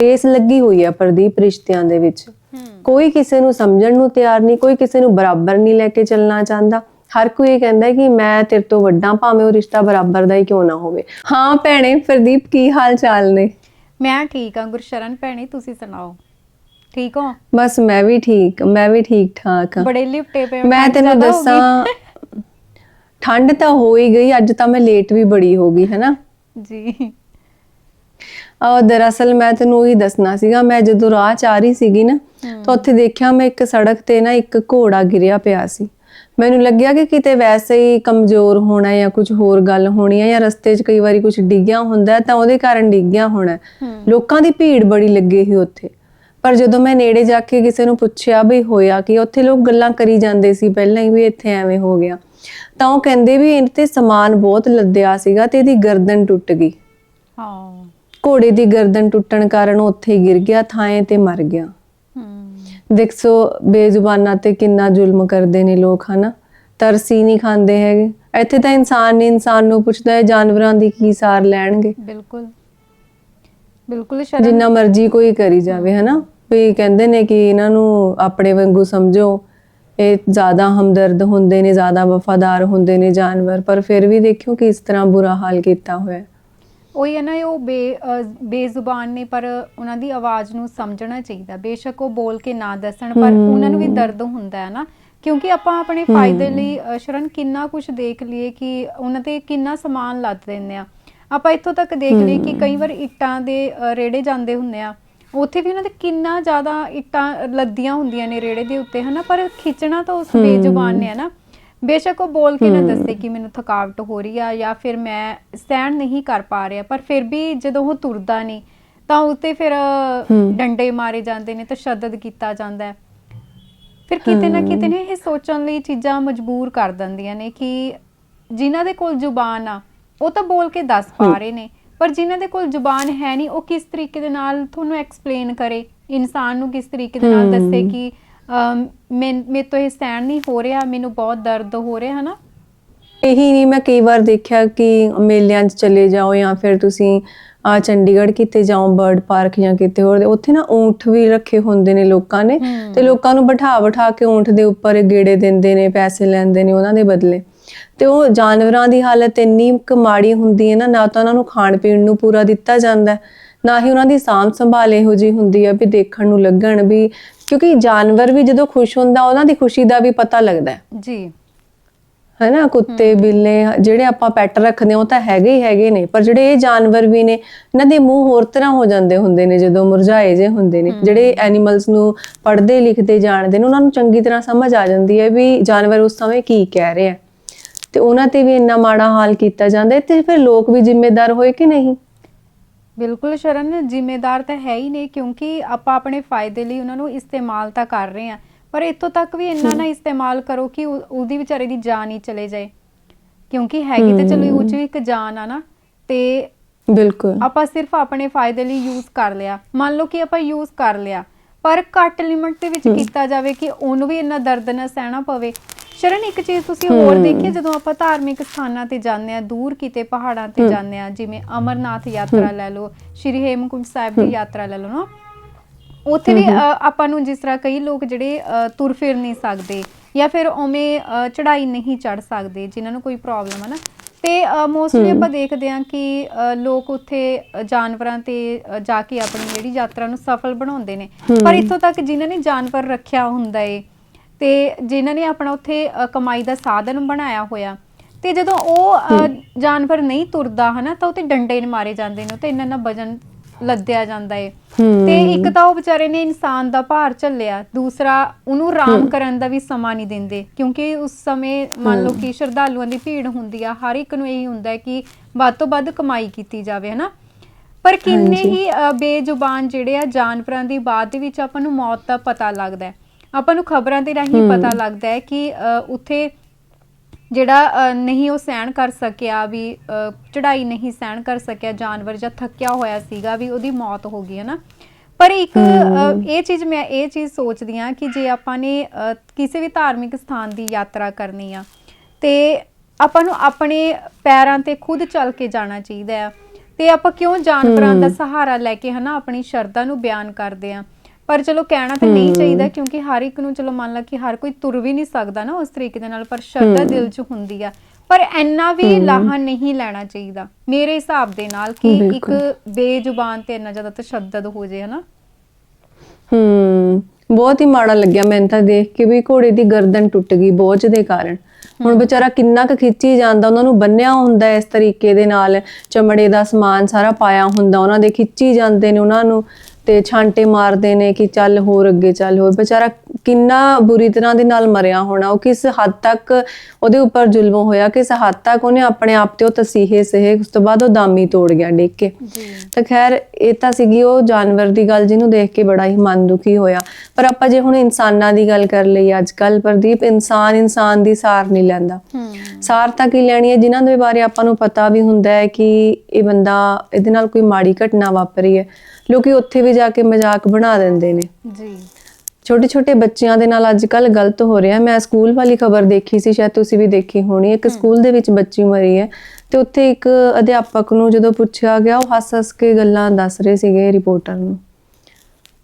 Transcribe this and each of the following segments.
Race ਲੱਗੀ ਹੋਈ ਹੈ ਪ੍ਰਦੀਪ ਰਿਸ਼ਤਿਆਂ ਦੇ ਵਿੱਚ। ਕੋਈ ਕਿਸੇ ਨੂੰ ਸਮਝਣ ਨੂੰ ਤਿਆਰ ਨਹੀਂ ਕੋਈ ਕਿਸੇ ਨੂੰ ਬਰਾਬਰ ਨਹੀਂ ਲੈ ਕੇ ਚੱਲਣਾ ਚਾਹੁੰਦਾ। ਹਰ ਕੋਈ ਇਹ ਕਹਿੰਦਾ ਕਿ ਮੈਂ ਤੇਰੇ ਤੋਂ ਵੱਡਾ ਭਾਵੇਂ ਉਹ ਰਿਸ਼ਤਾ ਬਰਾਬਰ ਦਾ ਹੀ ਕਿਉਂ ਨਾ ਹੋਵੇ। ਹਾਂ ਭੈਣੇ ਪ੍ਰਦੀਪ ਕੀ ਹਾਲ ਚਾਲ ਨੇ? ਮੈਂ ਠੀਕ ਹਾਂ ਗੁਰਸ਼ਰਨ ਭੈਣੀ ਤੁਸੀਂ ਸੁਣਾਓ? ਠੀਕ ਹੋ? ਬਸ ਮੈਂ ਵੀ ਠੀਕ ਮੈਂ ਵੀ ਠੀਕ ਠਾਕ ਹਾਂ। ਬੜੇ ਲਿਫਟੇ ਪਏ ਮੈਂ ਤੈਨੂੰ ਦੱਸਾਂ ਠੰਡ ਤਾਂ ਹੋ ਹੀ ਗਈ ਅੱਜ ਤਾਂ ਮੈਂ ਲੇਟ ਵੀ ਬੜੀ ਹੋ ਗਈ ਹੈ ਨਾ। ਜੀ। ਆ ਦਰਅਸਲ ਮੈਂ ਤੈਨੂੰ ਹੀ ਦੱਸਣਾ ਸੀਗਾ ਮੈਂ ਜਦੋਂ ਰਾਹ ਚ ਆ ਰਹੀ ਸੀਗੀ ਨਾ ਤਾਂ ਉੱਥੇ ਦੇਖਿਆ ਮੈਂ ਇੱਕ ਸੜਕ ਤੇ ਨਾ ਇੱਕ ਘੋੜਾ ਗਿਰਿਆ ਪਿਆ ਸੀ। ਮੈਨੂੰ ਲੱਗਿਆ ਕਿ ਕਿਤੇ ਵੈਸੇ ਹੀ ਕਮਜ਼ੋਰ ਹੋਣਾ ਜਾਂ ਕੁਝ ਹੋਰ ਗੱਲ ਹੋਣੀ ਹੈ ਜਾਂ ਰਸਤੇ 'ਚ ਕਈ ਵਾਰੀ ਕੁਝ ਡਿੱਗਿਆ ਹੁੰਦਾ ਤਾਂ ਉਹਦੇ ਕਾਰਨ ਡਿੱਗਿਆ ਹੋਣਾ। ਲੋਕਾਂ ਦੀ ਭੀੜ ਬੜੀ ਲੱਗੀ ਸੀ ਉੱਥੇ। ਪਰ ਜਦੋਂ ਮੈਂ ਨੇੜੇ ਜਾ ਕੇ ਕਿਸੇ ਨੂੰ ਪੁੱਛਿਆ ਵੀ ਹੋਇਆ ਕਿ ਉੱਥੇ ਲੋਕ ਗੱਲਾਂ ਕਰੀ ਜਾਂਦੇ ਸੀ ਪਹਿਲਾਂ ਹੀ ਵੀ ਇੱਥੇ ਐਵੇਂ ਹੋ ਗਿਆ। ਤਾਂ ਉਹ ਕਹਿੰਦੇ ਵੀ ਇਹ ਤੇ ਸਮਾਨ ਬਹੁਤ ਲੱਦਿਆ ਸੀਗਾ ਤੇ ਇਹਦੀ ਗਰਦਨ ਟੁੱਟ ਗਈ। ਹਾਂ। ਘੋੜੇ ਦੀ ਗਰਦਨ ਟੁੱਟਣ ਕਾਰਨ ਉੱਥੇ ਗਿਰ ਗਿਆ ਥਾਂ ਤੇ ਮਰ ਗਿਆ। ਹੂੰ। ਦੇਖੋ ਬੇਜ਼ੁਬਾਨਾਂ ਤੇ ਕਿੰਨਾ ਜ਼ੁਲਮ ਕਰਦੇ ਨੇ ਲੋਕ ਹਨਾ? ਤਰਸੀ ਨਹੀਂ ਖਾਂਦੇ ਹੈਗੇ। ਇੱਥੇ ਤਾਂ ਇਨਸਾਨ ਨੇ ਇਨਸਾਨ ਨੂੰ ਪੁੱਛਦਾ ਹੈ ਜਾਨਵਰਾਂ ਦੀ ਕੀ ਸਾਰ ਲੈਣਗੇ? ਬਿਲਕੁਲ। ਬਿਲਕੁਲ ਸ਼ਰਨ ਜਿੰਨਾ ਮਰਜ਼ੀ ਕੋਈ ਕਰੀ ਜਾਵੇ ਹਨਾ? ਵੀ ਕਹਿੰਦੇ ਨੇ ਕਿ ਇਹਨਾਂ ਨੂੰ ਆਪਣੇ ਵਾਂਗੂ ਸਮਝੋ ਇਹ ਜ਼ਿਆਦਾ ਹਮਦਰਦ ਹੁੰਦੇ ਨੇ ਜ਼ਿਆਦਾ ਵਫਾਦਾਰ ਹੁੰਦੇ ਨੇ ਜਾਨਵਰ। ਪਰ ਫਿਰ ਵੀ ਦੇਖਿਓ ਕਿ ਇਸ ਤਰ੍ਹਾਂ ਬੁਰਾ ਹਾਲ ਕੀਤਾ ਹੋਇਆ ਹੈ। ਉਹੀ ਹੈ ਨਾ ਉਹ ਬੇ ਅਹ ਬੇਜ਼ੁਬਾਨ ਨੇ ਪਰ ਉਹਨਾਂ ਦੀ ਆਵਾਜ਼ ਨੂੰ ਸਮਝਣਾ ਚਾਹੀਦਾ। ਬੇਸ਼ੱਕ ਉਹ ਬੋਲ ਕੇ ਨਾ ਦੱਸਣ ਪਰ ਉਹਨਾਂ ਨੂੰ ਵੀ ਦਰਦ ਹੁੰਦਾ ਹੈ ਨਾ। ਕਿਉਂਕਿ ਆਪਾਂ ਆਪਣੇ ਫਾਇਦੇ ਲਈ ਸ਼ਰਨ ਕਿੰਨਾ ਕੁਝ ਦੇਖ ਲਈਏ ਕਿ ਉਹਨਾਂ ਤੇ ਕਿੰਨਾ ਸਮਾਨ ਲੱਦ ਦਿੰਦੇ ਆ। ਆਪਾਂ ਇੱਥੋਂ ਤੱਕ ਦੇਖ ਲਈਏ ਕਿ ਕਈ ਵਾਰ ਇੱਟਾਂ ਦੇ ਅਹ, ਰੇੜੇ ਜਾਂਦੇ ਹੁੰਦੇ ਆ। ਉੱਥੇ ਵੀ ਉਹਨਾਂ ਦੇ ਕਿੰਨਾ ਜ਼ਿਆਦਾ ਇੱਟਾਂ ਲੱਦੀਆਂ ਹੁੰਦੀਆਂ ਨੇ ਰੇੜੇ ਦੇ ਉੱਤੇ ਹਨਾ? ਪਰ ਖਿੱਚਣਾ ਤਾਂ ਉਸ ਬੇਜ਼ੁਬਾਨ ਨੇ ਹੈ ਨਾ? ਬੇਸ਼ੱਕ ਉਹ ਬੋਲ ਕੇ ਨਾ ਦੱਸੇ ਕਿ ਮੈਨੂੰ ਥਕਾਵਟ ਹੋ ਰਹੀ ਆ ਜਾਂ ਫਿਰ ਮੈਂ ਸਟੈਂਡ ਨਹੀਂ ਕਰ ਪਾ ਰਿਹਾ ਪਰ ਫਿਰ ਵੀ ਜਦੋਂ ਉਹ ਤੁਰਦਾ ਨਹੀਂ ਤਾਂ ਉੱਤੇ ਫਿਰ ਡੰਡੇ ਮਾਰੇ ਜਾਂਦੇ ਨੇ ਤਸ਼ੱਦਦ ਕੀਤਾ ਜਾਂਦਾ ਹੈ। ਫਿਰ ਕਿਤੇ ਨਾ ਕਿਤੇ ਨੇ ਇਹ ਸੋਚਣ ਲਈ ਚੀਜ਼ਾਂ ਮਜਬੂਰ ਕਰ ਦਿੰਦੀਆਂ ਨੇ ਕਿ ਜਿਨ੍ਹਾਂ ਦੇ ਕੋਲ ਜ਼ੁਬਾਨ ਆ ਉਹ ਤਾਂ ਬੋਲ ਕੇ ਦੱਸ ਪਾ ਰਹੇ ਨੇ ਪਰ ਜਿਨ੍ਹਾਂ ਦੇ ਕੋਲ ਜ਼ੁਬਾਨ ਹੈ ਨਹੀਂ ਉਹ ਕਿਸ ਤਰੀਕੇ ਦੇ ਨਾਲ ਤੁਹਾਨੂੰ ਐਕਸਪਲੇਨ ਕਰੇ? ਇਨਸਾਨ ਨੂੰ ਕਿਸ ਤਰੀਕੇ ਦੇ ਨਾਲ ਦੱਸੇ ਕਿ ਮੈਂ ਮੇਰੇ ਤੋਂ ਇਹ ਸਟੈਂਡ ਨਹੀਂ ਹੋ ਰਿਹਾ ਮੈਨੂੰ ਬਹੁਤ ਦਰਦ ਹੋ ਰਿਹਾ ਹੈ ਨਾ ਇਹੀ ਨਹੀਂ ਮੈਂ ਕਈ ਵਾਰ ਦੇਖਿਆ ਕਿ ਮੇਲਿਆਂ 'ਚ ਚਲੇ ਜਾਓ ਜਾਂ ਫਿਰ ਤੁਸੀਂ ਆ ਚੰਡੀਗੜ੍ਹ ਕਿਤੇ ਜਾਓ ਬਰਡ ਪਾਰਕ ਜਾਂ ਕਿਤੇ ਹੋਰ ਉੱਥੇ ਨਾ ਊਂਠ ਵੀ ਰੱਖੇ ਹੁੰਦੇ ਨੇ ਲੋਕਾਂ ਨੇ ਤੇ ਲੋਕਾਂ ਨੂੰ ਬਿਠਾ ਬਿਠਾ ਕੇ ਊਂਠ ਦੇ ਉੱਪਰ ਗੇੜੇ ਦਿੰਦੇ ਨੇ ਪੈਸੇ ਲੈਂਦੇ ਨੇ ਉਹਨਾਂ ਦੇ ਬਦਲੇ। ਤੇ ਉਹ ਜਾਨਵਰਾਂ ਦੀ ਹਾਲਤ ਇੰਨੀ ਮਾੜੀ ਹੁੰਦੀ ਹੈ ਨਾ ਨਾ ਤਾਂ ਉਹਨਾਂ ਨੂੰ ਖਾਣ ਪੀਣ ਨੂੰ ਪੂਰਾ ਦਿੱਤਾ ਜਾਂਦਾ ਨਾ ਹੀ ਉਹਨਾਂ ਦੀ ਸਾਂਭ ਸੰਭਾਲ ਇਹੋ ਜਿਹੀ ਹੁੰਦੀ ਹੈ ਵੀ ਦੇਖਣ ਨੂੰ ਲੱਗਣ ਵੀ ਕਿਉਂਕਿ ਜਾਨਵਰ ਵੀ ਜਦੋਂ ਖੁਸ਼ ਹੁੰਦਾ ਉਹਨਾਂ ਦੀ ਖੁਸ਼ੀ ਦਾ ਵੀ ਪਤਾ ਲੱਗਦਾ ਹੈ। ਜੀ। ਹਨਾ ਕੁੱਤੇ ਬਿੱਲੇ ਜਿਹੜੇ ਆਪਾਂ ਪੈਟ ਰੱਖਦੇ ਹਾਂ ਉਹ ਤਾਂ ਹੈਗੇ ਹੀ ਹੈਗੇ ਨੇ। ਪਰ ਜਿਹੜੇ ਇਹ ਜਾਨਵਰ ਵੀ ਨੇ ਇਹਨਾਂ ਦੇ ਮੂੰਹ ਹੋਰ ਤਰ੍ਹਾਂ ਹੋ ਜਾਂਦੇ ਹੁੰਦੇ ਨੇ ਜਦੋਂ ਮੁਰਝਾਏ ਜੇ ਹੁੰਦੇ ਨੇ। ਜਿਹੜੇ ਐਨੀਮਲਸ ਨੂੰ ਪੜ੍ਹਦੇ ਲਿਖਦੇ ਜਾਣਦੇ ਨੇ ਉਹਨਾਂ ਨੂੰ ਚੰਗੀ ਤਰ੍ਹਾਂ ਸਮਝ ਆ ਜਾਂਦੀ ਹੈ ਵੀ ਜਾਨਵਰ ਉਸ ਸਮੇਂ ਕੀ ਕਹਿ ਰਿਹਾ ਹੈ ਤੇ ਉਹਨਾਂ ਤੇ ਵੀ ਇੰਨਾ ਮਾੜਾ ਹਾਲ ਕੀਤਾ ਜਾਂਦਾ ਹੈ ਤੇ ਫਿਰ ਲੋਕ ਵੀ ਜ਼ਿੰਮੇਦਾਰ ਹੋਏ ਕਿ ਨਹੀਂ? ਬਿਲਕੁਲ ਸ਼ਰਨ ਜ਼ਿੰਮੇਦਾਰ ਤਾਂ ਹੈ ਹੀ ਨਹੀਂ ਕਿਉਂਕਿ ਆਪਾਂ ਆਪਣੇ ਫਾਇਦੇ ਲਈ ਉਹਨਾਂ ਨੂੰ ਇਸਤੇਮਾਲ ਤਾਂ ਕਰ ਰਹੇ ਹਾਂ। ਪਰ ਇੱਥੋਂ ਤੱਕ ਵੀ ਇੰਨਾ ਨਾ ਇਸਤੇਮਾਲ ਕਰੋ ਕਿ ਉਹ- ਉਹਦੀ ਵਿਚਾਰੇ ਦੀ ਜਾਨ ਹੀ ਚਲੇ ਜਾਏ। ਕਿਉਂਕਿ ਹੈਗੀ ਤੇ ਚਲੋ ਉਹ 'ਚ ਵੀ ਇੱਕ ਜਾਨ ਆ ਨਾ ਤੇ ਬਿਲਕੁਲ। ਆਪਾਂ ਸਿਰਫ ਆਪਣੇ ਫਾਇਦੇ ਲਈ ਯੂਜ਼ ਕਰ ਲਿਆ। ਮੰਨ ਲਓ ਕਿ ਆਪਾਂ ਯੂਜ਼ ਕਰ ਲਿਆ ਪਰ ਘੱਟ ਲਿਮਟ ਦੇ ਵਿੱਚ ਕੀਤਾ ਜਾਵੇ ਕਿ ਉਹਨੂੰ ਵੀ ਇੰਨਾ ਦਰਦ ਨਾ ਸਹਿਣਾ ਪਵੇ। ਸ਼ਰਨ ਇੱਕ ਚੀਜ਼ ਤੁਸੀਂ ਹੋਰ ਦੇਖੀ ਜਦੋਂ ਆਪਾਂ ਧਾਰਮਿਕ ਸਥਾਨਾਂ ਤੇ ਜਾਂਦੇ ਆ ਦੂਰ ਕਿਤੇ ਪਹਾੜਾਂ ਤੇ ਜਾਂਦੇ ਆ ਜਿਵੇਂ ਅਮਰਨਾਥ ਯਾਤਰਾ ਲੈ ਲਓ ਸ਼੍ਰੀ ਹੇਮਕੁੰਟ ਸਾਹਿਬ ਦੀ ਯਾਤਰਾ ਲੈ ਲਓ ਨਾ ਉੱਥੇ ਵੀ ਆਪਾਂ ਨੂੰ ਜਿਸ ਤਰ੍ਹਾਂ ਕਈ ਲੋਕ ਜਿਹੜੇ ਤੁਰ ਫਿਰ ਨਹੀਂ ਸਕਦੇ ਜਾਂ ਫਿਰ ਉਵੇਂ ਅ, ਚੜ੍ਹਾਈ ਨਹੀਂ ਚੜ ਸਕਦੇ ਜਿਨ੍ਹਾਂ ਨੂੰ ਕੋਈ ਪ੍ਰੋਬਲਮ ਹੈ ਨਾ। ਤੇ ਮੋਸਟਲੀ ਆਪਾਂ ਦੇਖਦੇ ਹਾਂ ਕਿ ਲੋਕ ਉੱਥੇ ਜਾਨਵਰਾਂ ਤੇ ਜਾ ਕੇ ਆਪਣੀ ਜਿਹੜੀ ਯਾਤਰਾ ਨੂੰ ਸਫਲ ਬਣਾਉਂਦੇ ਨੇ। ਪਰ ਇੱਥੋਂ ਤੱਕ ਜਿਨ੍ਹਾਂ ਨੇ ਜਾਨਵਰ ਰੱਖਿਆ ਹੁੰਦਾ ਏ ਤੇ ਜਿਨ੍ਹਾਂ ਨੇ ਆਪਣਾ ਉੱਥੇ ਅ, ਕਮਾਈ ਦਾ ਸਾਧਨ ਬਣਾਇਆ ਹੋਇਆ ਤੇ ਜਦੋਂ ਉਹ ਅ, ਜਾਨਵਰ ਨਹੀਂ ਤੁਰਦਾ ਹਨਾ ਤਾਂ ਉੱਤੇ ਡੰਡੇ ਮਾਰੇ ਜਾਂਦੇ ਨੇ ਤੇ ਇੰਨਾ ਨਾ ਵਜਨ ਲੱਦਿਆ ਜਾਂਦਾ ਏ। ਤੇ ਇੱਕ ਤਾਂ ਉਹ ਵਿਚਾਰੇ ਨੇ ਇਨਸਾਨ ਦਾ ਭਾਰ ਝੱਲਿਆ ਦੂਸਰਾ ਉਹਨੂੰ ਆਰਾਮ ਕਰਨ ਦਾ ਵੀ ਸਮਾਂ ਨਹੀਂ ਦਿੰਦੇ ਕਿਉਂਕਿ ਉਸ ਸਮੇਂ ਮੰਨ ਲਓ ਕਿ ਸ਼ਰਧਾਲੂਆਂ ਦੀ ਭੀੜ ਹੁੰਦੀ ਆ ਹਰ ਇੱਕ ਨੂੰ ਇਹੀ ਹੁੰਦਾ ਹੈ ਕਿ ਵੱਧ ਤੋਂ ਵੱਧ ਕਮਾਈ ਕੀਤੀ ਜਾਵੇ ਹਨਾ। ਪਰ ਕਿੰਨੇ ਹੀ ਅ, ਬੇਜ਼ੁਬਾਨ ਜਿਹੜੇ ਆ ਜਾਨਵਰਾਂ ਦੀ ਬਾਤ ਦੇ ਵਿੱਚ ਆਪਾਂ ਨੂੰ ਮੌਤ ਦਾ ਪਤਾ ਲੱਗਦਾ ਹੈ। ਆਪਾਂ ਨੂੰ ਖਬਰਾਂ ਦੇ ਰਾਹੀਂ ਪਤਾ ਲੱਗਦਾ ਹੈ ਕਿ ਉੱਥੇ ਜਿਹੜਾ ਨਹੀਂ ਉਹ ਸਹਿਣ ਕਰ ਸਕਿਆ ਵੀ ਅ, ਚੜ੍ਹਾਈ ਨਹੀਂ ਸਹਿਣ ਕਰ ਸਕਿਆ ਜਾਨਵਰ ਜਾਂ ਥੱਕਿਆ ਹੋਇਆ ਸੀਗਾ ਵੀ ਉਹਦੀ ਮੌਤ ਹੋ ਗਈ ਹੈ ਨਾ? ਪਰ ਇੱਕ ਇਹ ਚੀਜ਼ ਮੈਂ ਇਹ ਚੀਜ਼ ਸੋਚਦੀ ਆ ਕਿ ਜੇ ਆਪਾਂ ਨੇ ਕਿਸੇ ਵੀ ਧਾਰਮਿਕ ਸਥਾਨ ਦੀ ਯਾਤਰਾ ਕਰਨੀ ਆ ਤੇ ਆਪਾਂ ਨੂੰ ਆਪਣੇ ਪੈਰਾਂ ਤੇ ਖੁਦ ਚੱਲ ਕੇ ਜਾਣਾ ਚਾਹੀਦਾ ਆ ਤੇ ਆਪਾਂ ਕਿਉਂ ਜਾਨਵਰਾਂ ਦਾ ਸਹਾਰਾ ਲੈ ਕੇ ਹਨਾ ਆਪਣੀ ਸ਼ਰਧਾ ਨੂੰ ਬਿਆਨ ਕਰਦੇ ਆ ਪਰ ਚਲੋ ਕਹਿਣਾ ਤਾਂ ਨਹੀਂ ਚਾਹੀਦਾ ਕਿਉਂਕਿ ਹਰ ਇੱਕ ਨੂੰ ਚਲੋ ਮੰਨ ਲਾ ਕਿ ਹਰ ਕੋਈ ਤੁਰ ਵੀ ਨਹੀਂ ਸਕਦਾ ਨਾ ਉਸ ਤਰੀਕੇ ਦੇ ਨਾਲ ਪਰ ਸ਼ਰਧਾ ਦਿਲ 'ਚ ਹੁੰਦੀ ਆ। ਪਰ ਇੰਨਾ ਵੀ ਲਾਹਾ ਨਹੀਂ ਲੈਣਾ ਚਾਹੀਦਾ। ਮੇਰੇ ਹਿਸਾਬ ਦੇ ਨਾਲ ਕਿ ਇੱਕ ਬੇਜ਼ੁਬਾਨ ਤੇ ਇੰਨਾ ਜ਼ਿਆਦਾ ਤਸ਼ੱਦਦ ਹੋ ਜੇ ਹਨਾ? ਹੂੰ ਬਹੁਤ ਹੀ ਮਾੜਾ ਲੱਗਿਆ ਮੈਨੂੰ ਤਾਂ ਦੇਖ ਕੇ ਵੀ ਘੋੜੇ ਦੀ ਗਰਦਨ ਟੁੱਟ ਗਈ ਬੋਝ ਦੇ ਕਾਰਨ। ਹੁਣ ਵਿਚਾਰਾ ਕਿੰਨਾ ਕੁ ਖਿੱਚੀ ਜਾਂਦਾ ਉਹਨਾਂ ਨੂੰ ਬੰਨਿਆ ਹੁੰਦਾ ਇਸ ਤਰੀਕੇ ਦੇ ਨਾਲ ਚਮੜੇ ਦਾ ਸਮਾਨ ਸਾਰਾ ਪਾਇਆ ਹੁੰਦਾ ਉਹਨਾਂ ਦੇ ਖਿੱਚੀ ਜਾਂਦੇ ਨੇ ਉਹਨਾਂ ਨੂੰ। ਤੇ ਛਾਂਟੇ ਮਾਰਦੇ ਨੇ ਕਿ ਚੱਲ ਹੋਰ ਅੱਗੇ ਚੱਲ ਹੋਰ। ਵਿਚਾਰਾ ਕਿੰਨਾ ਬੁਰੀ ਤਰ੍ਹਾਂ ਦੇ ਨਾਲ ਮਰਿਆ ਹੋਣਾ ਉਹ ਕਿਸ ਹੱਦ ਤੱਕ ਉਹਦੇ ਉੱਪਰ ਜ਼ੁਲਮ ਹੋਇਆ ਕਿਸ ਹੱਦ ਤੱਕ ਉਹਨੇ ਆਪਣੇ ਆਪ ਤੇ ਉਹ ਤਸੀਹੇ ਸਹੇ ਉਸ ਤੋਂ ਬਾਅਦ ਉਹ ਦਾਮੀ ਤੋੜ ਗਿਆ ਡਿੱਗ ਕੇ। ਤਾਂ ਖੈਰ ਇਹ ਤਾਂ ਸੀਗੀ ਉਹ ਜਾਨਵਰ ਦੀ ਗੱਲ ਜਿਹਨੂੰ ਦੇਖ ਕੇ ਬੜਾ ਹੀ ਮਨ ਦੁਖੀ ਹੋਇਆ। ਪਰ ਆਪਾਂ ਜੇ ਹੁਣ ਇਨਸਾਨਾਂ ਦੀ ਗੱਲ ਕਰ ਲਈ ਅੱਜ ਕੱਲ ਪ੍ਰਦੀਪ ਇਨਸਾਨ ਇਨਸਾਨ ਦੀ ਸਾਰ ਨਹੀਂ ਲੈਂਦਾ। ਸਾਰ ਤਾਂ ਕੀ ਲੈਣੀ ਹੈ? ਜਿਨ੍ਹਾਂ ਦੇ ਬਾਰੇ ਆਪਾਂ ਨੂੰ ਪਤਾ ਵੀ ਹੁੰਦਾ ਹੈ ਕਿ ਇਹ ਬੰਦਾ ਇਹਦੇ ਨਾਲ ਕੋਈ ਮਾੜੀ ਘਟਨਾ ਵਾਪਰੀ ਹੈ। ਲੋਕੀ ਉੱਥੇ ਵੀ ਜਾ ਕੇ ਮਜ਼ਾਕ ਬਣਾ ਦਿੰਦੇ ਨੇ। ਜੀ। ਛੋਟੇ ਛੋਟੇ ਬੱਚਿਆਂ ਦੇ ਨਾਲ ਅੱਜ ਕੱਲ ਗਲਤ ਹੋ ਰਿਹਾ। ਮੈਂ ਸਕੂਲ ਵਾਲੀ ਖਬਰ ਦੇਖੀ ਸੀ ਸ਼ਾਇਦ ਤੁਸੀਂ ਵੀ ਦੇਖੀ ਹੋਣੀ। ਇੱਕ ਸਕੂਲ ਦੇ ਵਿੱਚ ਬੱਚੀ ਮਰੀ ਹੈ ਤੇ ਉੱਥੇ ਇੱਕ ਅਧਿਆਪਕ ਨੂੰ ਜਦੋਂ ਪੁੱਛਿਆ ਗਿਆ ਉਹ ਹੱਸ-ਹੱਸ ਕੇ ਗੱਲਾਂ ਦੱਸ ਰਹੇ ਸੀਗੇ ਰਿਪੋਰਟਰ ਨੂੰ।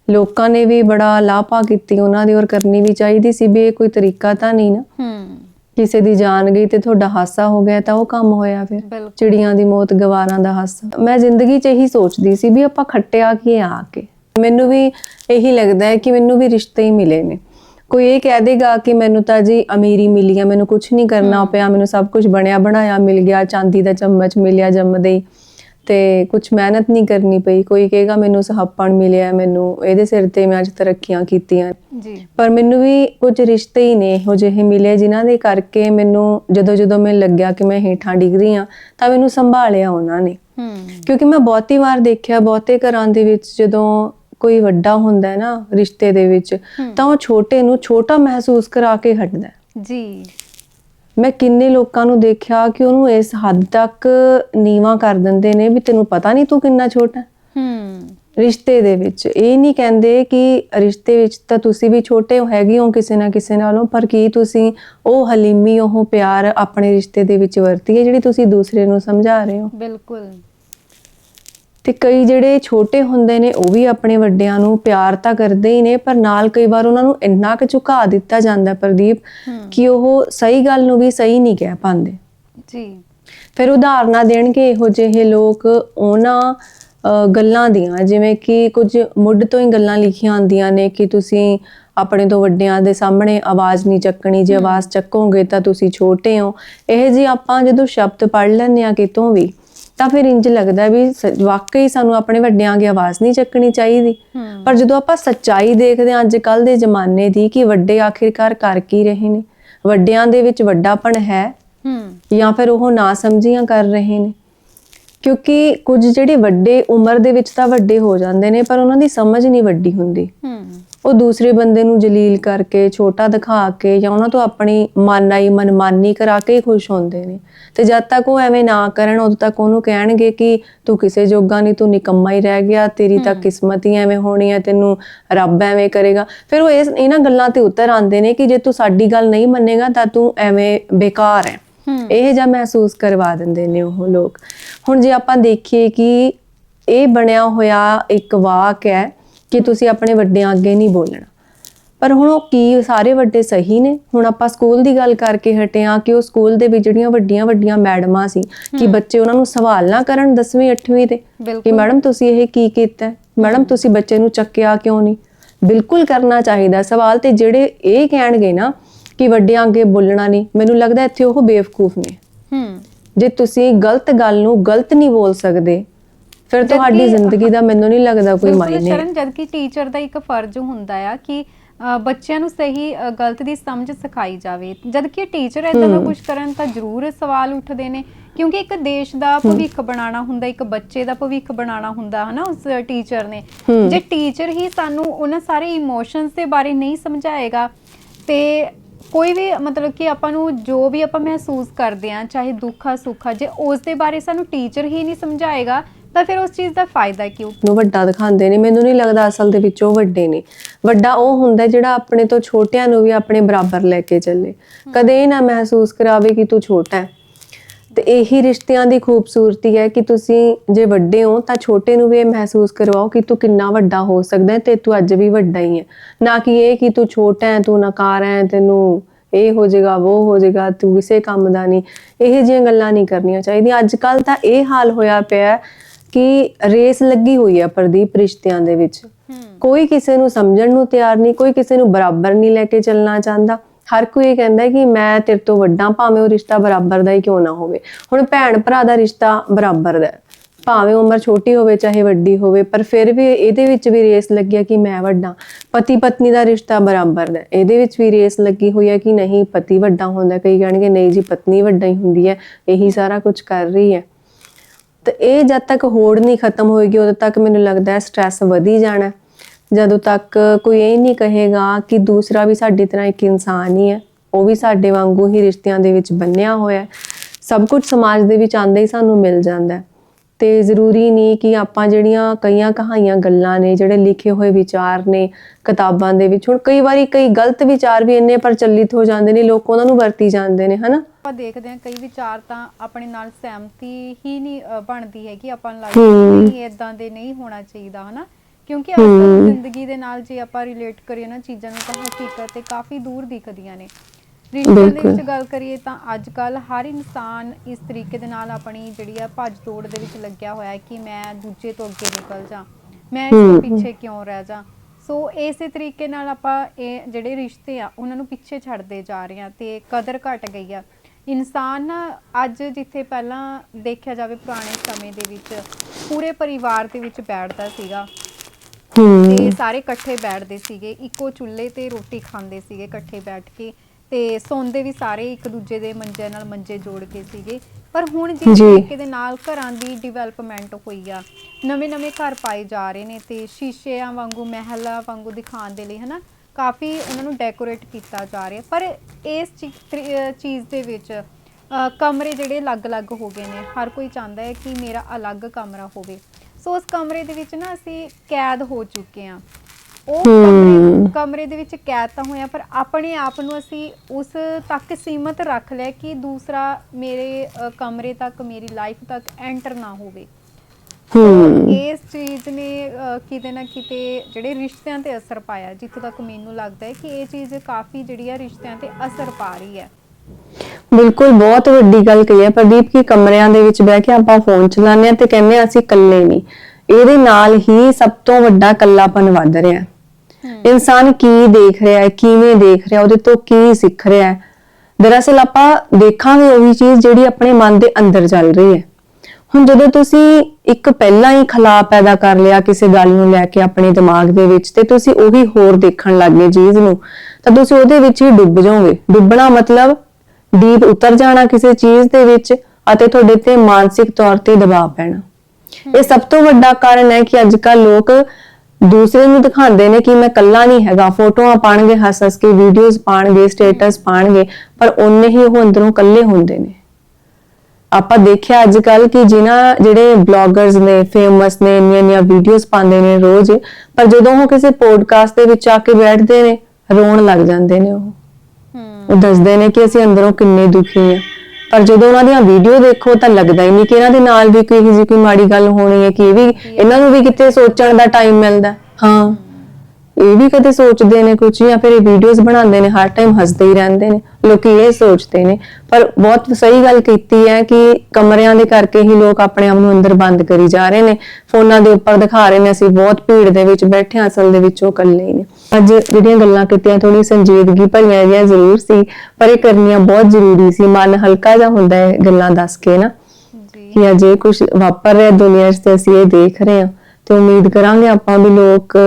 ਲੋਕਾਂ ਨੇ ਵੀ ਬੜਾ ਲਾਪਾ ਕੀਤੀ ਉਹਨਾਂ ਦੀ ਔਰ ਕਰਨੀ ਵੀ ਚਾਹੀਦੀ ਸੀ ਵੀ ਇਹ ਕੋਈ ਤਰੀਕਾ ਤਾਂ ਨਹੀਂ ਨਾ। ਹੂੰ। ਕਿਸੇ ਦੀ ਜਾਨ ਗਈ ਤੇ ਤੁਹਾਡਾ ਹਾਸਾ ਹੋ ਗਿਆ ਤਾਂ ਉਹ ਕੰਮ ਹੋਇਆ ਫਿਰ। ਚਿੜੀਆਂ ਦੀ ਮੌਤ ਗਵਾਰਾਂ ਦਾ ਹਾਸਾ। ਮੈਂ ਜ਼ਿੰਦਗੀ 'ਚ ਇਹੀ ਸੋਚਦੀ ਸੀ ਵੀ ਆਪਾਂ ਖੱਟਿਆ ਕੀ ਆ ਕੇ? ਮੈਨੂੰ ਵੀ ਇਹੀ ਲੱਗਦਾ ਹੈ ਕਿ ਮੈਨੂੰ ਵੀ ਰਿਸ਼ਤੇ ਹੀ ਮਿਲੇ ਨੇ। ਕੋਈ ਇਹ ਕਹਿ ਦੇਗਾ ਕਿ ਮੈਨੂੰ ਤਾਂ ਜੀ ਅਮੀਰੀ ਮਿਲੀ ਆ ਮੈਨੂੰ ਕੁਝ ਨਹੀਂ ਕਰਨਾ ਪਿਆ ਮੈਨੂੰ ਸਭ ਕੁਝ ਬਣਿਆ ਬਣਾਇਆ ਮਿਲ ਗਿਆ ਚਾਂਦੀ ਦਾ ਚਮਚ ਮਿਲਿਆ ਜੰਮਦੇ ਹੀ। ਤੇ ਕੁਝ ਮਿਹਨਤ ਨਹੀਂ ਕਰਨੀ ਪਈ ਕੋਈ ਕਹੇਗਾ ਮੈਨੂੰ ਸਹਾਪਣ ਮਿਲਿਆ ਮੈਨੂੰ ਇਹਦੇ ਸਿਰ ਤੇ ਮੈਂ ਅੱਜ ਤਰੱਕੀਆਂ ਕੀਤੀਆਂ। ਜੀ। ਪਰ ਮੈਨੂੰ ਵੀ ਕੁਝ ਰਿਸ਼ਤੇ ਹੀ ਨੇ ਇਹੋ ਜਿਹੇ ਮਿਲੇ ਜਿਨ੍ਹਾਂ ਦੇ ਕਰਕੇ ਮੈਨੂੰ ਜਦੋਂ ਜਦੋਂ ਮੈਨੂੰ ਲੱਗਿਆ ਕਿ ਮੈਂ ਹੇਠਾਂ ਡਿੱਗ ਰਹੀ ਹਾਂ ਤਾਂ ਮੈਨੂੰ ਸੰਭਾਲਿਆ ਉਹਨਾਂ ਨੇ। ਹੂੰ ਕਿਉਂਕਿ ਮੈਂ ਬਹੁਤੀ ਵਾਰ ਦੇਖਿਆ ਬਹੁਤੇ ਘਰਾਂ ਦੇ ਵਿੱਚ ਜਦੋਂ ਕੋਈ ਵੱਡਾ ਹੁੰਦਾ ਹੈ ਨਾ ਰਿਸ਼ਤੇ ਦੇ ਵਿੱਚ ਤਾਂ ਉਹ ਛੋਟੇ ਨੂੰ ਛੋਟਾ ਮਹਿਸੂਸ ਕਰਾ ਕੇ ਹਟਦਾ। ਜੀ। ਮੈਂ ਕਿੰਨੇ ਲੋਕਾਂ ਨੂੰ ਦੇਖਿਆ ਕਿ ਉਹਨੂੰ ਇਸ ਹੱਦ ਤੱਕ ਨੀਵਾ ਕਰ ਦਿੰਦੇ ਨੇ ਵੀ ਤੈਨੂੰ ਪਤਾ ਨਹੀਂ ਤੂੰ ਕਿੰਨਾ ਛੋਟਾ ਹੈ। ਹੂੰ। ਰਿਸ਼ਤੇ ਦੇ ਵਿੱਚ ਇਹ ਨਹੀਂ ਕਹਿੰਦੇ ਕਿ ਰਿਸ਼ਤੇ ਵਿੱਚ ਤਾਂ ਤੁਸੀਂ ਵੀ ਛੋਟੇ ਹੋ ਹੈਗੇ ਹੋ ਕਿਸੇ ਨਾ ਕਿਸੇ ਨਾਲੋਂ ਪਰ ਕੀ ਤੁਸੀਂ ਉਹ ਹਲੀਮੀ ਉਹ ਪਿਆਰ ਆਪਣੇ ਰਿਸ਼ਤੇ ਦੇ ਵਿੱਚ ਵਰਤੀ ਹੈ ਜਿਹੜੀ ਤੁਸੀਂ ਦੂਸਰੇ ਨੂੰ ਸਮਝਾ ਰਹੇ ਹੋ? ਬਿਲਕੁਲ। ਤੇ ਕਈ ਜਿਹੜੇ ਛੋਟੇ ਹੁੰਦੇ ਨੇ ਉਹ ਵੀ ਆਪਣੇ ਵੱਡਿਆਂ ਨੂੰ ਪਿਆਰ ਤਾਂ ਕਰਦੇ ਹੀ ਨੇ ਪਰ ਨਾਲ ਕਈ ਵਾਰ ਉਹਨਾਂ ਨੂੰ ਇੰਨਾ ਕੁ ਝੁਕਾ ਦਿੱਤਾ ਜਾਂਦਾ ਪ੍ਰਦੀਪ ਕਿ ਉਹ ਸਹੀ ਗੱਲ ਨੂੰ ਵੀ ਸਹੀ ਨਹੀਂ ਕਹਿ ਪਾਉਂਦੇ। ਜੀ। ਫਿਰ ਉਦਾਹਰਨਾਂ ਦੇਣਗੇ ਇਹੋ ਜਿਹੇ ਲੋਕ ਉਹਨਾਂ ਗੱਲਾਂ ਦੀਆਂ ਜਿਵੇਂ ਕਿ ਕੁਝ ਮੁੱਢ ਤੋਂ ਹੀ ਗੱਲਾਂ ਲਿਖੀਆਂ ਆਉਂਦੀਆਂ ਨੇ ਕਿ ਤੁਸੀਂ ਆਪਣੇ ਤੋਂ ਵੱਡਿਆਂ ਦੇ ਸਾਹਮਣੇ ਆਵਾਜ਼ ਨਹੀਂ ਚੱਕਣੀ ਜੇ ਆਵਾਜ਼ ਚੱਕੋਗੇ ਤਾਂ ਤੁਸੀਂ ਛੋਟੇ ਹੋ। ਇਹ ਜੀ ਆਪਾਂ ਜਦੋਂ ਸ਼ਬਦ ਪੜ੍ਹ ਲੈਂਦੇ ਆ ਕਿਤੋਂ ਵੀ ਤਾਂ ਫਿਰ ਇੰਜ ਲੱਗਦਾ ਵੀ ਵਾਕਈ ਸਾਨੂੰ ਆਪਣੇ ਵੱਡਿਆਂ ਅੱਗੇ ਆਵਾਜ਼ ਨਹੀਂ ਚੱਕਣੀ ਚਾਹੀਦੀ। ਪਰ ਜਦੋਂ ਆਪਾਂ ਸੱਚਾਈ ਦੇਖਦੇ ਹਾਂ ਅੱਜ ਕੱਲ ਦੇ ਜ਼ਮਾਨੇ ਦੀ ਕਿ ਵੱਡੇ ਆਖਿਰਕਾਰ ਕਰ ਕੀ ਰਹੇ ਨੇ? ਵੱਡਿਆਂ ਦੇ ਵਿੱਚ ਵੱਡਾਪਣ ਹੈ ਹੂੰ। ਜਾਂ ਫਿਰ ਉਹ ਨਾ ਸਮਝੀਆਂ ਕਰ ਰਹੇ ਨੇ? ਕਿਉਂਕਿ ਕੁਝ ਜਿਹੜੇ ਵੱਡੇ ਉਮਰ ਦੇ ਵਿੱਚ ਤਾਂ ਵੱਡੇ ਹੋ ਜਾਂਦੇ ਨੇ ਪਰ ਉਹਨਾਂ ਦੀ ਸਮਝ ਨਹੀਂ ਵੱਡੀ ਹੁੰਦੀ। ਉਹ ਦੂਸਰੇ ਬੰਦੇ ਨੂੰ ਜਲੀਲ ਕਰਕੇ ਛੋਟਾ ਦਿਖਾ ਕੇ ਜਾਂ ਉਹਨਾਂ ਤੋਂ ਆਪਣੀ ਮਾਨਾਈ ਮਨਮਾਨੀ ਕਰਾ ਕੇ ਹੀ ਖੁਸ਼ ਹੁੰਦੇ ਨੇ। ਤੇ ਜਦ ਤੱਕ ਉਹ ਐਵੇਂ ਨਾ ਕਰਨ ਉਦੋਂ ਤੱਕ ਉਹਨੂੰ ਕਹਿਣਗੇ ਕਿ ਤੂੰ ਕਿਸੇ ਜੋਗਾ ਨਹੀਂ ਤੂੰ ਨਿਕੰਮਾ ਹੀ ਰਹਿ ਗਿਆ ਤੇਰੀ ਤਾਂ ਕਿਸਮਤ ਹੀ ਐਵੇਂ ਹੋਣੀ ਹੈ ਤੈਨੂੰ ਰੱਬ ਐਵੇਂ ਕਰੇਗਾ। ਫਿਰ ਉਹ ਇਹਨਾਂ ਗੱਲਾਂ ਤੇ ਉਤਰ ਆਉਂਦੇ ਨੇ ਕਿ ਜੇ ਤੂੰ ਸਾਡੀ ਗੱਲ ਨਹੀਂ ਮੰਨੇਗਾ ਤਾਂ ਤੂੰ ਐਵੇਂ ਬੇਕਾਰ ਹੂੰ। ਇਹ ਜਿਹਾ ਮਹਿਸੂਸ ਕਰਵਾ ਦਿੰਦੇ ਨੇ ਉਹ ਲੋਕ। ਹੁਣ ਜੇ ਆਪਾਂ ਦੇਖੀਏ ਕਿ ਇਹ ਬਣਿਆ ਹੋਇਆ ਇੱਕ ਵਾਕ ਹੈ ਕਿ ਤੁਸੀਂ ਆਪਣੇ ਵੱਡਿਆਂ ਅੱਗੇ ਨਹੀਂ ਬੋਲਣਾ। ਪਰ ਹੁਣ ਉਹ ਕੀ ਸਾਰੇ ਵੱਡੇ ਸਹੀ ਨੇ। ਹੁਣ ਆਪਾਂ ਸਕੂਲ ਦੀ ਗੱਲ ਕਰਕੇ ਹਟੇ ਹਾਂ ਕਿ ਉਹ ਸਕੂਲ ਦੇ ਵਿੱਚ ਜਿਹੜੀਆਂ ਵੱਡੀਆਂ ਵੱਡੀਆਂ ਮੈਡਮਾਂ ਸੀ ਕਿ ਬੱਚੇ ਉਹਨਾਂ ਨੂੰ ਸਵਾਲ ਨਾ ਕਰਨ 10ਵੀਂ 8ਵੀਂ ਤੇ ਕਿ ਮੈਡਮ ਤੁਸੀਂ ਇਹ ਕੀ ਕੀਤਾ? ਮੈਡਮ ਤੁਸੀਂ ਬੱਚੇ ਨੂੰ ਚੱਕਿਆ ਕਿਉਂ ਨਹੀਂ? ਬਿਲਕੁਲ ਕਰਨਾ ਚਾਹੀਦਾ। ਸਵਾਲ ਤੇ ਜਿਹੜੇ ਇਹ ਕਹਿਣਗੇ ਨਾ ਕਿ ਵੱਡਿਆਂ ਅੱਗੇ ਬੋਲਣਾ ਨਹੀਂ। ਮੈਨੂੰ ਲੱਗਦਾ ਇੱਥੇ ਉਹ ਬੇਵਕੂਫ ਨੇ। ਹੂੰ। ਜੇ ਤੁਸੀਂ ਗਲਤ ਗੱਲ ਨੂੰ ਗਲਤ ਨਹੀਂ ਬੋਲ ਸਕਦੇ ਫਿਰ ਤੁਹਾਡੀ ਜ਼ਿੰਦਗੀ ਦਾ ਮੈਨੂੰ ਨਹੀਂ ਲੱਗਦਾ ਕੋਈ ਮਾਇਨੇ। ਸ਼ਰਨ ਜਦ ਕਿ ਟੀਚਰ ਦਾ ਇੱਕ ਫਰਜ਼ ਹੁੰਦਾ ਆ ਕਿ ਬੱਚਿਆਂ ਨੂੰ ਸਹੀ ਗਲਤ ਦੀ ਸਮਝ ਸਿਖਾਈ ਜਾਵੇ। ਜਦ ਕਿ ਟੀਚਰ ਇਦਾਂ ਦਾ ਕੁਝ ਕਰਨ ਤਾਂ ਜ਼ਰੂਰ ਸਵਾਲ ਉੱਠਦੇ ਨੇ ਕਿਉਂਕਿ ਇੱਕ ਦੇਸ਼ ਦਾ ਭਵਿੱਖ ਬਣਾਉਣਾ ਹੁੰਦਾ ਇੱਕ ਬੱਚੇ ਦਾ ਭਵਿੱਖ ਬਣਾਉਣਾ ਹੁੰਦਾ ਹਨਾ ਉਸ ਟੀਚਰ ਨੇ। ਜੇ ਟੀਚਰ ਹੀ ਸਾਨੂੰ ਉਹਨਾਂ ਸਾਰੇ ਇਮੋਸ਼ਨਸ ਦੇ ਬਾਰੇ ਨਹੀਂ ਸਮਝਾਏਗਾ ਤੇ ਕੋਈ ਵੀ ਮਤਲਬ ਕਿ ਆਪਾਂ ਨੂੰ ਜੋ ਵੀ ਆਪਾਂ ਮਹਿਸੂਸ ਕਰਦੇ ਆ ਚਾਹੇ ਦੁੱਖ ਆ ਸੁੱਖ ਆ ਜੇ ਉਸ ਦੇ ਬਾਰੇ ਸਾਨੂੰ ਟੀਚਰ ਹੀ ਨਹੀਂ ਸਮਝਾਏਗਾ ਤਾਂ ਫਿਰ ਉਸ ਚੀਜ਼ ਦਾ ਫਾਇਦਾ ਕਿਉਂ? ਨੂੰ ਵੱਡਾ ਦਿਖਾਉਂਦੇ ਨੇ ਮੈਨੂੰ ਨਹੀਂ ਲੱਗਦਾ ਅਸਲ ਦੇ ਵਿੱਚ ਉਹ ਵੱਡੇ ਨੇ। ਵੱਡਾ ਉਹ ਹੁੰਦਾ ਜਿਹੜਾ ਆਪਣੇ ਤੋਂ ਛੋਟਿਆਂ ਨੂੰ ਵੀ ਆਪਣੇ ਬਰਾਬਰ ਲੈ ਕੇ ਚੱਲੇ। ਕਦੇ ਇਹ ਨਾ ਮਹਿਸੂਸ ਕਰਾਵੇ ਕਿ ਤੂੰ ਛੋਟਾ ਹੈ। ਤੇ ਇਹੀ ਰਿਸ਼ਤਿਆਂ ਦੀ ਖੂਬਸੂਰਤੀ ਹੈ ਕਿ ਤੁਸੀਂ ਜੇ ਵੱਡੇ ਹੋ ਤਾਂ ਛੋਟੇ ਨੂੰ ਵੀ ਇਹ ਮਹਿਸੂਸ ਕਰਵਾਓ ਕਿ ਤੂੰ ਕਿੰਨਾ ਵੱਡਾ ਹੋ ਸਕਦਾ ਹੈ ਤੇ ਤੂੰ ਅੱਜ ਵੀ ਵੱਡਾ ਹੀ ਹੈ। ਨਾ ਕਿ ਇਹ ਕਿ ਤੂੰ ਛੋਟਾ ਹੈ ਤੂੰ ਨਕਾਰ ਹੈ ਤੈਨੂੰ ਇਹ ਹੋ ਜਾਏਗਾ ਉਹ ਹੋ ਜਾਏਗਾ ਤੂੰ ਕਿਸੇ ਕੰਮ ਦਾ ਨਹੀਂ। ਇਹ ਜਿਹੀਆਂ ਗੱਲਾਂ ਨਹੀਂ ਕਰਨੀਆਂ ਚਾਹੀਦੀਆਂ। ਅੱਜ ਕੱਲ ਤਾਂ ਇਹ ਹਾਲ ਹੋਇਆ ਪਿਆ ਕਿ ਰੇਸ ਲੱਗੀ ਹੋਈ ਹੈ ਪ੍ਰਦੀਪ ਰਿਸ਼ਤਿਆਂ ਦੇ ਵਿੱਚ। ਕੋਈ ਕਿਸੇ ਨੂੰ ਸਮਝਣ ਨੂੰ ਤਿਆਰ ਨਹੀਂ ਕੋਈ ਕਿਸੇ ਨੂੰ ਬਰਾਬਰ ਨਹੀਂ ਲੈ ਕੇ ਚੱਲਣਾ ਚਾਹੁੰਦਾ। ਹਰ ਕੋਈ ਇਹ ਕਹਿੰਦਾ ਕਿ ਮੈਂ ਤੇਰੇ ਤੋਂ ਵੱਡਾ ਭਾਵੇਂ ਉਹ ਰਿਸ਼ਤਾ ਬਰਾਬਰ ਦਾ ਹੀ ਕਿਉਂ ਨਾ ਹੋਵੇ। ਹੁਣ ਭੈਣ ਭਰਾ ਦਾ ਰਿਸ਼ਤਾ ਬਰਾਬਰ ਦਾ ਭਾਵੇਂ ਉਮਰ ਛੋਟੀ ਹੋਵੇ, ਚਾਹੇ ਵੱਡੀ ਹੋਵੇ, ਪਰ ਫਿਰ ਵੀ ਇਹਦੇ ਵਿੱਚ ਵੀ ਰੇਸ ਲੱਗਿਆ ਕਿ ਮੈਂ ਵੱਡਾ। ਪਤੀ ਪਤਨੀ ਦਾ ਰਿਸ਼ਤਾ ਬਰਾਬਰ ਦਾ ਇਹਦੇ ਵਿੱਚ ਵੀ ਰੇਸ ਲੱਗੀ ਹੋਈ ਹੈ ਕਿ ਨਹੀਂ, ਪਤੀ ਵੱਡਾ ਹੁੰਦਾ ਕਈ ਕਹਿਣਗੇ, ਨਹੀਂ ਜੀ, ਪਤਨੀ ਵੱਡਾ ਹੀ ਹੁੰਦੀ ਹੈ। ਇਹੀ ਸਾਰਾ ਕੁਝ ਕਰ ਰਹੀ ਹੈ। ਤੇ ਇਹ ਜਦ ਤੱਕ ਹੋੜ ਨਹੀਂ ਖਤਮ ਹੋਏਗੀ, ਉਦੋਂ ਤੱਕ ਮੈਨੂੰ ਲੱਗਦਾ ਹੈ ਸਟ੍ਰੈਸ ਵਧੀ ਜਾਣਾ ਜਦੋਂ ਤੱਕ ਕੋਈ ਇਹ ਨਹੀਂ ਕਹੇਗਾ ਕਿ ਦੂਸਰਾ ਵੀ ਸਾਡੀ ਤਰ੍ਹਾਂ ਇੱਕ ਇਨਸਾਨ ਹੀ ਹੈ ਉਹ ਵੀ ਸਾਡੇ ਵਾਂਗੂ ਹੀ ਰਿਸ਼ਤਿਆਂ ਦੇ ਵਿੱਚ ਬੰਨਿਆ ਹੋਇਆ ਹੈ। ਸਭ ਕੁਝ ਸਮਾਜ ਦੇ ਵਿੱਚ ਆਂਦੇ ਹੀ ਸਾਨੂੰ ਮਿਲ ਜਾਂਦਾ ਹੈ। ਤੇ ਜ਼ਰੂਰੀ ਨਹੀਂ ਕਿ ਆਪਾਂ ਜਿਹੜੀਆਂ ਕਈਆਂ ਕਹਾਈਆਂ ਗੱਲਾਂ ਨੇ ਜਿਹੜੇ ਲਿਖੇ ਹੋਏ ਵਿਚਾਰ ਨੇ ਕਿਤਾਬਾਂ ਦੇ ਵਿੱਚ ਹੁਣ ਕਈ ਵਾਰੀ ਕਈ ਗਲਤ ਵਿਚਾਰ ਵੀ ਇੰਨੇ ਪ੍ਰਚਲਿਤ ਹੋ ਜਾਂਦੇ ਨੇ ਲੋਕ ਉਹਨਾਂ ਨੂੰ ਵਰਤੀ ਜਾਂਦੇ ਨੇ ਹਨਾ? ਆਪਾਂ ਦੇਖਦੇ ਹਾਂ ਕਈ ਵਿਚਾਰ ਤਾਂ ਆਪਣੇ ਨਾਲ ਸਹਿਮਤੀ ਹੀ ਨਹੀਂ ਬਣਦੀ ਹੈ ਕਿ ਆਪਾਂ ਨੂੰ ਲੱਗਦਾ। ਨਹੀਂ ਇਦਾਂ ਦੇ ਨਹੀਂ ਹੋਣਾ ਚਾਹੀਦਾ ਹਨਾ? ਕਿਉਂਕਿ ਅਸਲ ਜ਼ਿੰਦਗੀ ਦੇ ਨਾਲ ਜੇ ਆਪਾਂ ਰਿਲੇਟ ਕਰੀਏ ਨਾ ਚੀਜ਼ਾਂ ਨੂੰ ਤਾਂ ਹਕੀਕਤ ਤੇ ਕਾਫੀ ਦੂਰ ਦਿਖਦੀਆਂ ਨੇ। ਰਿਸ਼ਤਿਆਂ ਦੇ। ਵਿੱਚ ਗੱਲ ਕਰੀਏ ਤਾਂ ਅੱਜ ਕੱਲ ਹਰ ਇਨਸਾਨ ਇਸ ਤਰੀਕੇ ਦੇ ਨਾਲ ਆਪਣੀ ਜਿਹੜੀ ਆ ਭੱਜ ਦੌੜ ਦੇ ਵਿੱਚ ਲੱਗਿਆ ਹੋਇਆ ਹੈ ਕਿ ਮੈਂ ਦੂਜੇ ਤੋਂ ਅੱਗੇ ਨਿਕਲ ਜਾ ਮੈਂ ਇਸ। ਪਿੱਛੇ ਕਿਉਂ ਰਹਿ ਜਾ। ਸੋ ਇਸੇ ਤਰੀਕੇ ਨਾਲ ਆਪਾਂ ਇਹ ਜਿਹੜੇ ਰਿਸ਼ਤੇ ਆ ਉਹਨਾਂ ਨੂੰ ਪਿੱਛੇ ਛੱਡਦੇ ਜਾ ਰਹੇ ਆ ਤੇ ਕਦਰ ਘਟ ਗਈ ਆ। ਇਨਸਾਨ ਅੱਜ ਜਿੱਥੇ ਪਹਿਲਾਂ ਦੇਖਿਆ ਜਾਵੇ ਪੁਰਾਣੇ ਸਮੇਂ ਦੇ ਵਿੱਚ ਪੂਰੇ ਪਰਿਵਾਰ ਦੇ ਵਿੱਚ ਬੈਠਦਾ ਸੀਗਾ। ਤੇ ਸਾਰੇ ਇਕੱਠੇ ਬੈਠਦੇ ਸੀਗੇ ਇੱਕੋ ਚੁੱਲ੍ਹੇ ਤੇ ਰੋਟੀ ਖਾਂਦੇ ਸੀਗੇ ਇਕੱਠੇ ਬੈਠ ਕੇ ਤੇ ਸੌਂਦੇ ਵੀ ਸਾਰੇ ਇੱਕ ਦੂਜੇ ਦੇ ਮੰਜੇ ਨਾਲ ਮੰਜੇ ਜੋੜ ਕੇ ਸੀਗੇ। ਪਰ ਹੁਣ ਜਿਸ। ਤਰੀਕੇ ਦੇ ਨਾਲ ਘਰਾਂ ਦੀ ਡਿਵੈਲਪਮੈਂਟ ਹੋਈ ਆ ਨਵੇਂ-ਨਵੇਂ ਘਰ ਪਾਏ ਜਾ ਰਹੇ ਨੇ ਤੇ ਸ਼ੀਸ਼ਿਆਂ ਵਾਂਗੂ ਮਹਿਲਾਂ ਵਾਂਗੂ ਦਿਖਾਉਣ ਦੇ ਲਈ ਹਨਾ ਕਾਫੀ ਉਹਨਾਂ ਨੂੰ ਡੈਕੋਰੇਟ ਕੀਤਾ ਜਾ ਰਿਹਾ। ਪਰ ਇਸ ਚੀਜ਼ ਦੇ ਵਿੱਚ ਕਮਰੇ ਜਿਹੜੇ ਅਲੱਗ-ਅਲੱਗ ਹੋ ਗਏ ਨੇ ਹਰ ਕੋਈ ਚਾਹੁੰਦਾ ਹੈ ਕਿ ਮੇਰਾ ਅਲੱਗ ਕਮਰਾ ਹੋਵੇ। ਸੋ ਉਸ ਕਮਰੇ ਦੇ ਵਿੱਚ ਨਾ ਅਸੀਂ ਕੈਦ ਹੋ ਚੁੱਕੇ ਹਾਂ। ਉਹ ਕਮਰੇ ਕਮਰੇ ਦੇ ਵਿੱਚ ਕੈਦ ਤਾਂ ਹੋਇਆ ਪਰ ਆਪਣੇ ਆਪ ਨੂੰ ਅਸੀਂ ਉਸ ਤੱਕ ਸੀਮਤ ਰੱਖ ਲਿਆ ਕਿ ਦੂਸਰਾ ਮੇਰੇ ਕਮਰੇ ਤੱਕ ਮੇਰੀ ਲਾਈਫ ਤੱਕ ਐਂਟਰ ਨਾ ਹੋਵੇ। ਹੂੰ। ਇਸ ਚੀਜ਼ ਨੇ ਕਿਤੇ ਨਾ ਕਿਤੇ ਜਿਹੜੇ ਰਿਸ਼ਤਿਆਂ ਤੇ ਅਸਰ ਪਾਇਆ ਜਿੱਥੋਂ ਤੱਕ ਮੈਨੂੰ ਲੱਗਦਾ ਹੈ ਕਿ ਇਹ ਚੀਜ਼ ਕਾਫੀ ਜਿਹੜੀ ਆ ਰਿਸ਼ਤਿਆਂ ਤੇ ਅਸਰ ਪਾ ਰਹੀ ਹੈ। ਬਿਲਕੁਲ ਬਹੁਤ ਵੱਡੀ ਗੱਲ ਕਹੀ ਹੈ। ਪ੍ਰਦੀਪ ਕੀ ਕਮਰਿਆਂ ਦੇ ਵਿੱਚ ਬਹਿ ਕੇ ਆਪਾਂ ਫੋਨ ਚਲਾਉਂਦੇ ਆ ਤੇ ਕਹਿੰਦੇ ਆ ਅਸੀਂ ਇਕੱਲੇ ਨਹੀਂ। ਇਹਦੇ ਨਾਲ ਹੀ ਸਭ ਤੋਂ ਵੱਡਾ ਇਕੱਲਾਪਨ ਵੱਧ ਰਿਹਾ। ਹੈ ਇਨਸਾਨ ਕੀ ਦੇਖ ਰਿਹਾ ਹੈ ਕਿਵੇਂ ਦੇਖ ਰਿਹਾ ਉਹਦੇ ਤੋਂ ਕੀ ਸਿੱਖ ਰਿਹਾ ਹੈ। ਦਰਅਸਲ ਆਪਾਂ ਦੇਖਾਂਗੇ ਉਹੀ ਚੀਜ਼ ਜਿਹੜੀ ਆਪਣੇ ਮਨ ਦੇ ਅੰਦਰ ਚੱਲ ਰਹੀ ਹੈ। ਹੁਣ ਜਦੋਂ ਤੁਸੀਂ ਇੱਕ ਪਹਿਲਾਂ ਹੀ ਖਲਾ ਪੈਦਾ ਕਰ ਲਿਆ ਕਿਸੇ ਗੱਲ ਨੂੰ ਲੈ ਕੇ ਆਪਣੇ ਦਿਮਾਗ ਦੇ ਵਿੱਚ ਤੇ ਤੁਸੀਂ ਉਹੀ ਹੋਰ ਦੇਖਣ ਲੱਗ ਗਏ ਚੀਜ਼ ਨੂੰ ਤਾਂ ਤੁਸੀਂ ਉਹਦੇ ਵਿੱਚ ਹੀ ਡੁੱਬ ਜਾਓਗੇ। ਡੁੱਬਣਾ ਮਤਲਬ ਡੀਪ ਉਤਰ ਜਾਣਾ ਕਿਸੇ ਚੀਜ਼ ਦੇ ਵਿੱਚ ਅਤੇ ਤੁਹਾਡੇ ਤੇ ਮਾਨਸਿਕ ਤੌਰ ਤੇ ਦਬਾਅ ਪੈਣਾ। ਇਹ ਸਭ ਤੋਂ ਵੱਡਾ ਕਾਰਨ ਹੈ ਕਿ ਅੱਜ ਕੱਲ ਲੋਕ ਦੂਸਰੇ ਨੂੰ ਦਿਖਾਉਂਦੇ ਨੇ ਕਿ ਮੈਂ ਕੱਲਾ ਨਹੀਂ ਹੈਗਾ, ਫੋਟੋਆਂ ਪਾਣਗੇ ਹੱਸ ਹੱਸ ਕੇ ਵੀਡੀਓਜ਼ ਪਾਣਗੇ ਸਟੇਟਸ ਪਾਣਗੇ ਪਰ ਉਹਨੇ ਹੀ ਉਹ ਅੰਦਰੋਂ ਕੱਲੇ ਹੁੰਦੇ ਨੇ। ਆਪਾਂ ਦੇਖਿਆ ਅੱਜ ਕੱਲ ਕਿ ਜਿਨ੍ਹਾਂ ਜਿਹੜੇ ਬਲੌਗਰਸ ਨੇ ਫੇਮਸ ਨੇ, ਇੰਨੀਆਂ ਇੰਨੀਆਂ ਵੀਡੀਓਜ਼ ਪਾਉਂਦੇ ਨੇ ਰੋਜ਼, ਪਰ ਜਦੋਂ ਉਹ ਕਿਸੇ ਪੋਡਕਾਸਟ ਦੇ ਵਿੱਚ ਆ ਕੇ ਬੈਠਦੇ ਨੇ, ਰੋਣ ਲੱਗ ਜਾਂਦੇ ਨੇ ਉਹ। ਉਹ ਦੱਸਦੇ ਨੇ ਕਿ ਅਸੀਂ ਅੰਦਰੋਂ ਕਿੰਨੇ ਦੁਖੀ ਆ ਪਰ ਜਦੋਂ ਉਹਨਾਂ ਦੀਆਂ ਵੀਡੀਓ ਦੇਖੋ ਤਾਂ ਲੱਗਦਾ ਹੀ ਨਹੀਂ ਕਿ ਇਹਨਾਂ ਦੇ ਨਾਲ ਵੀ ਕੋਈ ਜਿਹੀ ਕੋਈ ਮਾੜੀ ਗੱਲ ਹੋਣੀ ਹੈ, ਕਿ ਇਹ ਵੀ ਇਹਨਾਂ ਨੂੰ ਵੀ ਕਿਤੇ ਸੋਚਣ ਦਾ ਟਾਈਮ ਮਿਲਦਾ। ਹਾਂ, ਇਹ ਵੀ ਕਦੇ ਸੋਚਦੇ ਨੇ ਕੁਝ ਜਾਂ ਫਿਰ ਇਹ ਵੀਡੀਓਜ਼ ਬਣਾਉਂਦੇ ਨੇ, ਹਰ ਟਾਈਮ ਹੱਸਦੇ ਹੀ ਰਹਿੰਦੇ ਨੇ। ਲੋਕੀ ਇਹ ਸੋਚਦੇ ਨੇ। ਪਰ ਬਹੁਤ ਸਹੀ ਗੱਲ ਕੀਤੀ ਹੈ ਕਿ ਕਮਰਿਆਂ ਦੇ ਕਰਕੇ ਹੀ ਲੋਕ ਆਪਣੇ ਆਪ ਨੂੰ ਅੰਦਰ ਬੰਦ ਕਰੀ ਜਾ ਰਹੇ ਨੇ। ਫੋਨਾਂ ਦੇ ਉੱਪਰ ਦਿਖਾ ਰਹੇ ਨੇ, ਅਸੀਂ ਬਹੁਤ ਭੀੜ ਦੇ ਵਿੱਚ ਬੈਠੇ ਹਾਂ, ਅਸਲ ਦੇ ਵਿੱਚ ਉਹ ਇਕੱਲੇ ਹੀ ਨੇ। ਅੱਜ ਜਿਹੜੀਆਂ ਗੱਲਾਂ ਕੀਤੀਆਂ ਥੋੜੀ ਸੰਜੀਦਗੀ ਭਰੀਆਂ ਜਿਹੀਆਂ ਜ਼ਰੂਰ ਸੀ ਪਰ ਇਹ ਕਰਨੀਆਂ ਬਹੁਤ ਜ਼ਰੂਰੀ ਸੀ। ਮਨ ਹਲਕਾ ਜਿਹਾ ਹੁੰਦਾ ਹੈ ਗੱਲਾਂ ਦੱਸ ਕੇ ਨਾ ਜੀ। ਕਿ ਅਜੇ ਕੁਝ ਵਾਪਰ ਰਿਹਾ ਦੁਨੀਆ 'ਚ ਤੇ ਅਸੀਂ ਇਹ ਦੇਖ ਰਹੇ ਹਾਂ। ਤੇ ਉਮੀਦ ਕਰਾਂਗੇ ਆਪਾਂ ਵੀ ਲੋਕ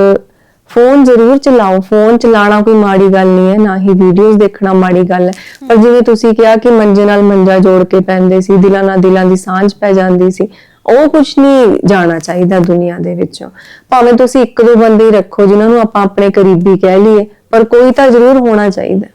ਫੋਨ ਜ਼ਰੂਰ ਚਲਾਓ। ਫੋਨ ਚਲਾਉਣਾ ਕੋਈ ਮਾੜੀ ਗੱਲ ਨਹੀਂ ਹੈ ਨਾ ਹੀ ਵੀਡੀਓਜ਼ ਦੇਖਣਾ ਮਾੜੀ ਗੱਲ ਹੈ। ਪਰ ਜਿਵੇਂ ਤੁਸੀਂ ਕਿਹਾ ਕਿ ਮੰਜੇ ਨਾਲ ਮੰਜਾ ਜੋੜ ਕੇ ਪੈਂਦੇ ਸੀ ਦਿਲਾਂ ਨਾਲ ਦਿਲਾਂ ਦੀ ਸਾਂਝ ਪੈ ਜਾਂਦੀ ਸੀ ਉਹ ਕੁਝ ਨਹੀਂ ਜਾਣਾ ਚਾਹੀਦਾ ਦੁਨੀਆ ਦੇ ਵਿੱਚੋਂ। ਭਾਵੇਂ ਤੁਸੀਂ ਇੱਕ ਦੋ ਬੰਦੇ ਹੀ ਰੱਖੋ, ਜਿਨ੍ਹਾਂ ਨੂੰ ਆਪਾਂ ਆਪਣੇ ਕਰੀਬੀ ਕਹਿ ਲਈਏ, ਪਰ ਕੋਈ ਤਾਂ ਜ਼ਰੂਰ ਹੋਣਾ ਚਾਹੀਦਾ।